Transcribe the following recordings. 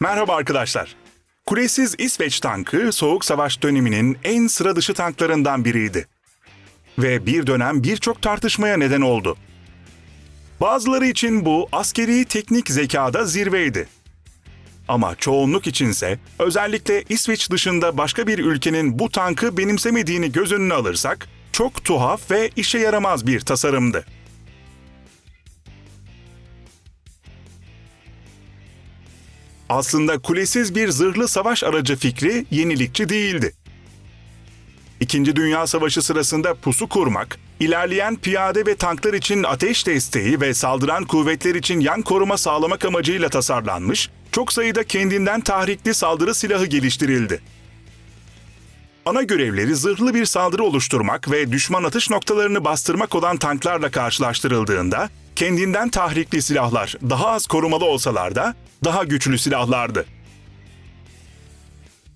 Merhaba arkadaşlar. Kulesiz İsveç tankı Soğuk Savaş döneminin en sıra dışı tanklarından biriydi. Ve bir dönem birçok tartışmaya neden oldu. Bazıları için bu askeri teknik zekada zirveydi. Ama çoğunluk içinse özellikle İsveç dışında başka bir ülkenin bu tankı benimsemediğini göz önüne alırsak çok tuhaf ve işe yaramaz bir tasarımdı. Aslında kulesiz bir zırhlı savaş aracı fikri yenilikçi değildi. İkinci Dünya Savaşı sırasında pusu kurmak, ilerleyen piyade ve tanklar için ateş desteği ve saldıran kuvvetler için yan koruma sağlamak amacıyla tasarlanmış, çok sayıda kendinden tahrikli saldırı silahı geliştirildi. Ana görevleri zırhlı bir saldırı oluşturmak ve düşman atış noktalarını bastırmak olan tanklarla karşılaştırıldığında, kendinden tahrikli silahlar daha az korumalı olsalar da daha güçlü silahlardı.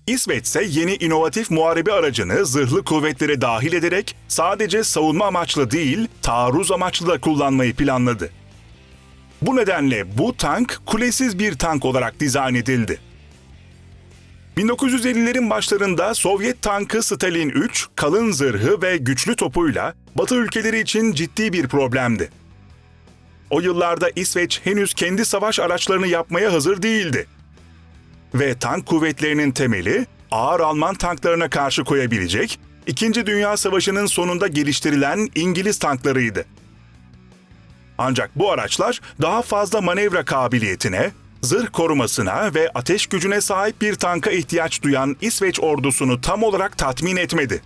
İsveç ise yeni inovatif muharebe aracını zırhlı kuvvetlere dahil ederek sadece savunma amaçlı değil, taarruz amaçlı da kullanmayı planladı. Bu nedenle bu tank kulesiz bir tank olarak dizayn edildi. 1950'lerin başlarında Sovyet tankı Stalin 3, kalın zırhı ve güçlü topuyla Batı ülkeleri için ciddi bir problemdi. O yıllarda İsveç henüz kendi savaş araçlarını yapmaya hazır değildi. Ve tank kuvvetlerinin temeli ağır Alman tanklarına karşı koyabilecek İkinci Dünya Savaşı'nın sonunda geliştirilen İngiliz tanklarıydı. Ancak bu araçlar daha fazla manevra kabiliyetine, zırh korumasına ve ateş gücüne sahip bir tanka ihtiyaç duyan İsveç ordusunu tam olarak tatmin etmedi.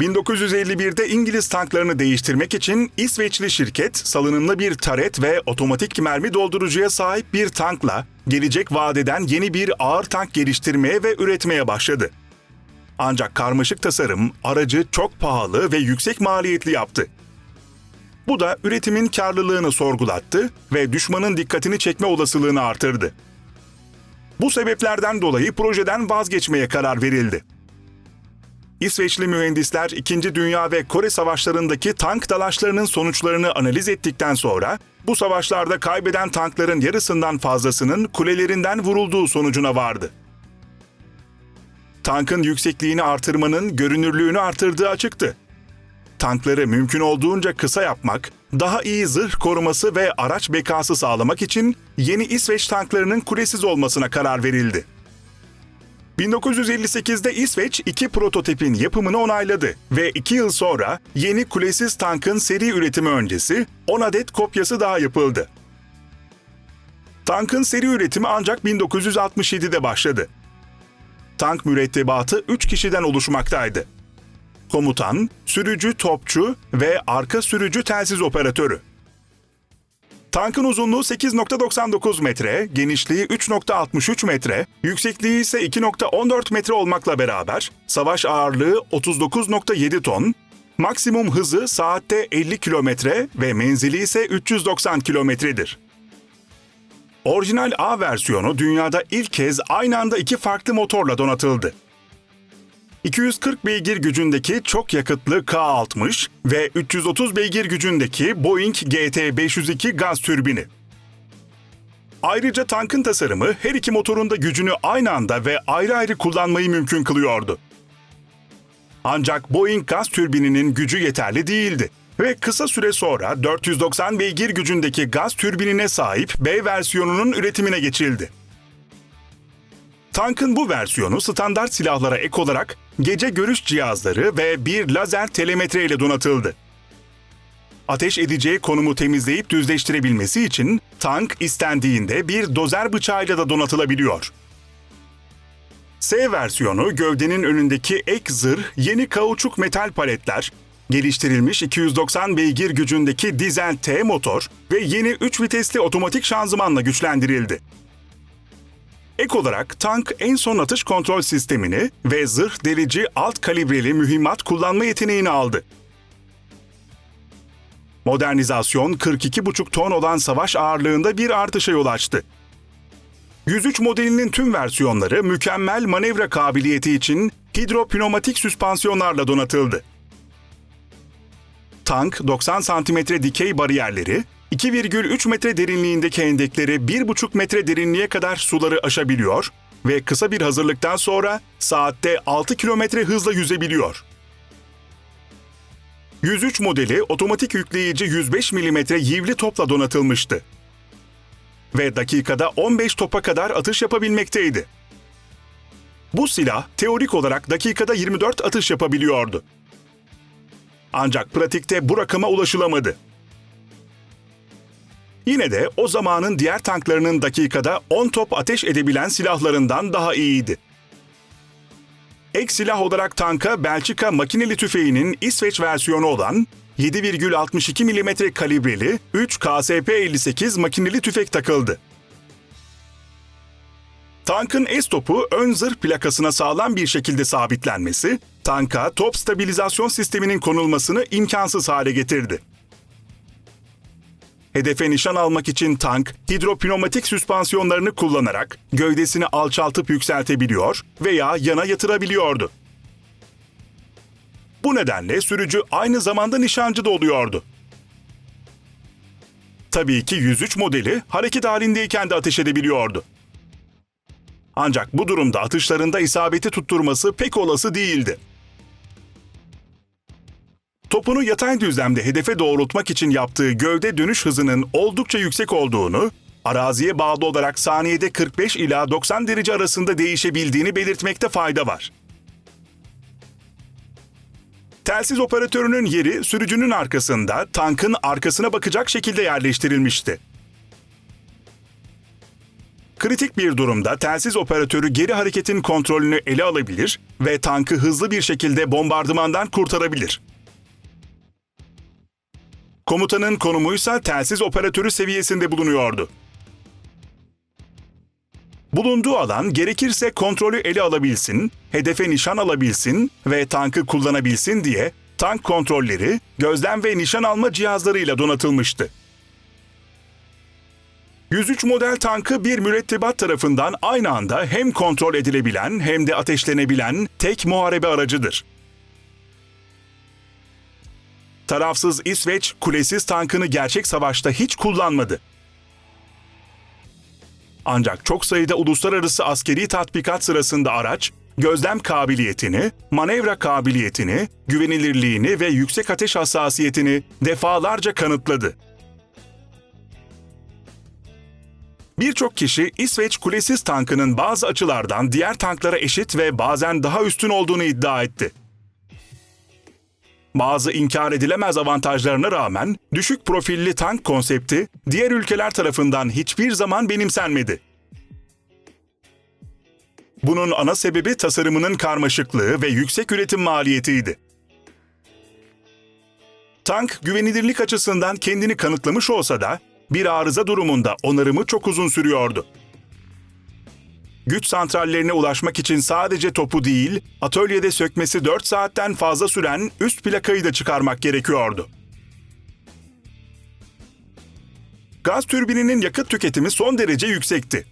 1951'de İngiliz tanklarını değiştirmek için İsveçli şirket salınımlı bir taret ve otomatik mermi doldurucuya sahip bir tankla gelecek vadeden yeni bir ağır tank geliştirmeye ve üretmeye başladı. Ancak karmaşık tasarım aracı çok pahalı ve yüksek maliyetli yaptı. Bu da üretimin karlılığını sorgulattı ve düşmanın dikkatini çekme olasılığını artırdı. Bu sebeplerden dolayı projeden vazgeçmeye karar verildi. İsveçli mühendisler 2. Dünya ve Kore savaşlarındaki tank dalaşlarının sonuçlarını analiz ettikten sonra bu savaşlarda kaybeden tankların yarısından fazlasının kulelerinden vurulduğu sonucuna vardı. Tankın yüksekliğini artırmanın görünürlüğünü artırdığı açıktı. Tankları mümkün olduğunca kısa yapmak, daha iyi zırh koruması ve araç bekası sağlamak için yeni İsveç tanklarının kulesiz olmasına karar verildi. 1958'de İsveç iki prototipin yapımını onayladı ve iki yıl sonra yeni kulesiz tankın seri üretimi öncesi 10 adet kopyası daha yapıldı. Tankın seri üretimi ancak 1967'de başladı. Tank mürettebatı 3 kişiden oluşmaktaydı. Komutan, sürücü topçu ve arka sürücü telsiz operatörü. Tankın uzunluğu 8.99 metre, genişliği 3.63 metre, yüksekliği ise 2.14 metre olmakla beraber savaş ağırlığı 39.7 ton, maksimum hızı saatte 50 kilometre ve menzili ise 390 kilometredir. Orijinal A versiyonu dünyada ilk kez aynı anda iki farklı motorla donatıldı. 240 beygir gücündeki çok yakıtlı K-60 ve 330 beygir gücündeki Boeing GT502 gaz türbini. Ayrıca tankın tasarımı her iki motorun da gücünü aynı anda ve ayrı ayrı kullanmayı mümkün kılıyordu. Ancak Boeing gaz türbininin gücü yeterli değildi ve kısa süre sonra 490 beygir gücündeki gaz türbinine sahip B versiyonunun üretimine geçildi. Tankın bu versiyonu standart silahlara ek olarak gece görüş cihazları ve bir lazer telemetre ile donatıldı. Ateş edeceği konumu temizleyip düzleştirebilmesi için tank istendiğinde bir dozer bıçağıyla da donatılabiliyor. S versiyonu gövdenin önündeki ek zırh, yeni kauçuk metal paletler, geliştirilmiş 290 beygir gücündeki dizel T motor ve yeni 3 vitesli otomatik şanzımanla güçlendirildi. Ek olarak tank en son atış kontrol sistemini ve zırh delici alt kalibreli mühimmat kullanma yeteneğini aldı. Modernizasyon 42,5 ton olan savaş ağırlığında bir artışa yol açtı. 103 modelinin tüm versiyonları mükemmel manevra kabiliyeti için hidropneumatik süspansiyonlarla donatıldı. Tank 90 cm dikey bariyerleri, 2,3 metre derinliğindeki hendekleri 1,5 metre derinliğe kadar suları aşabiliyor ve kısa bir hazırlıktan sonra saatte 6 kilometre hızla yüzebiliyor. 103 modeli otomatik yükleyici 105 mm yivli topla donatılmıştı. Ve dakikada 15 topa kadar atış yapabilmekteydi. Bu silah teorik olarak dakikada 24 atış yapabiliyordu. Ancak pratikte bu rakama ulaşılamadı. Yine de o zamanın diğer tanklarının dakikada 10 top ateş edebilen silahlarından daha iyiydi. Ek silah olarak tanka Belçika makineli tüfeğinin İsveç versiyonu olan 7,62 mm kalibreli 3 KSP-58 makineli tüfek takıldı. Tankın S-topu ön zırh plakasına sağlam bir şekilde sabitlenmesi, tanka top stabilizasyon sisteminin konulmasını imkansız hale getirdi. Hedefe nişan almak için tank, hidropneumatik süspansiyonlarını kullanarak gövdesini alçaltıp yükseltebiliyor veya yana yatırabiliyordu. Bu nedenle sürücü aynı zamanda nişancı da oluyordu. Tabii ki 103 modeli hareket halindeyken de ateş edebiliyordu. Ancak bu durumda atışlarında isabeti tutturması pek olası değildi. Topunu yatay düzlemde hedefe doğrultmak için yaptığı gövde dönüş hızının oldukça yüksek olduğunu, araziye bağlı olarak saniyede 45 ila 90 derece arasında değişebildiğini belirtmekte fayda var. Telsiz operatörünün yeri sürücünün arkasında tankın arkasına bakacak şekilde yerleştirilmişti. Kritik bir durumda telsiz operatörü geri hareketin kontrolünü ele alabilir ve tankı hızlı bir şekilde bombardımandan kurtarabilir. Komutanın konumuysa telsiz operatörü seviyesinde bulunuyordu. Bulunduğu alan gerekirse kontrolü ele alabilsin, hedefe nişan alabilsin ve tankı kullanabilsin diye tank kontrolleri gözlem ve nişan alma cihazlarıyla donatılmıştı. 103 model tankı bir mürettebat tarafından aynı anda hem kontrol edilebilen hem de ateşlenebilen tek muharebe aracıdır. Tarafsız İsveç kulesiz tankını gerçek savaşta hiç kullanmadı. Ancak çok sayıda uluslararası askeri tatbikat sırasında araç, gözlem kabiliyetini, manevra kabiliyetini, güvenilirliğini ve yüksek ateş hassasiyetini defalarca kanıtladı. Birçok kişi İsveç kulesiz tankının bazı açılardan diğer tanklara eşit ve bazen daha üstün olduğunu iddia etti. Bazı inkar edilemez avantajlarına rağmen düşük profilli tank konsepti diğer ülkeler tarafından hiçbir zaman benimsenmedi. Bunun ana sebebi tasarımının karmaşıklığı ve yüksek üretim maliyetiydi. Tank güvenilirlik açısından kendini kanıtlamış olsa da bir arıza durumunda onarımı çok uzun sürüyordu. Güç santrallerine ulaşmak için sadece topu değil, atölyede sökmesi 4 saatten fazla süren üst plakayı da çıkarmak gerekiyordu. Gaz türbininin yakıt tüketimi son derece yüksekti.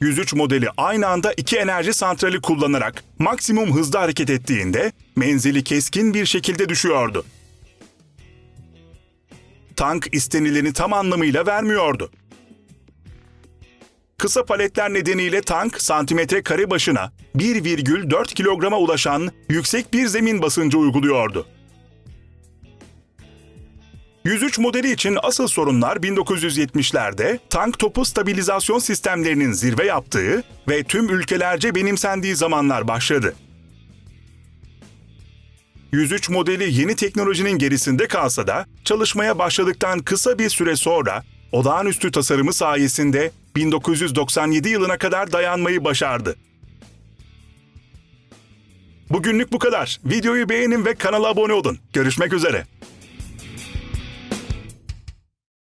103 modeli aynı anda iki enerji santrali kullanarak maksimum hızda hareket ettiğinde menzili keskin bir şekilde düşüyordu. Tank istenileni tam anlamıyla vermiyordu. Kısa paletler nedeniyle tank santimetre kare başına 1,4 kilograma ulaşan yüksek bir zemin basıncı uyguluyordu. 103 modeli için asıl sorunlar 1970'lerde tank topu stabilizasyon sistemlerinin zirve yaptığı ve tüm ülkelerce benimsendiği zamanlar başladı. 103 modeli yeni teknolojinin gerisinde kalsa da çalışmaya başladıktan kısa bir süre sonra olağanüstü tasarımı sayesinde 1997 yılına kadar dayanmayı başardı. Bugünlük bu kadar. Videoyu beğenin ve kanala abone olun. Görüşmek üzere.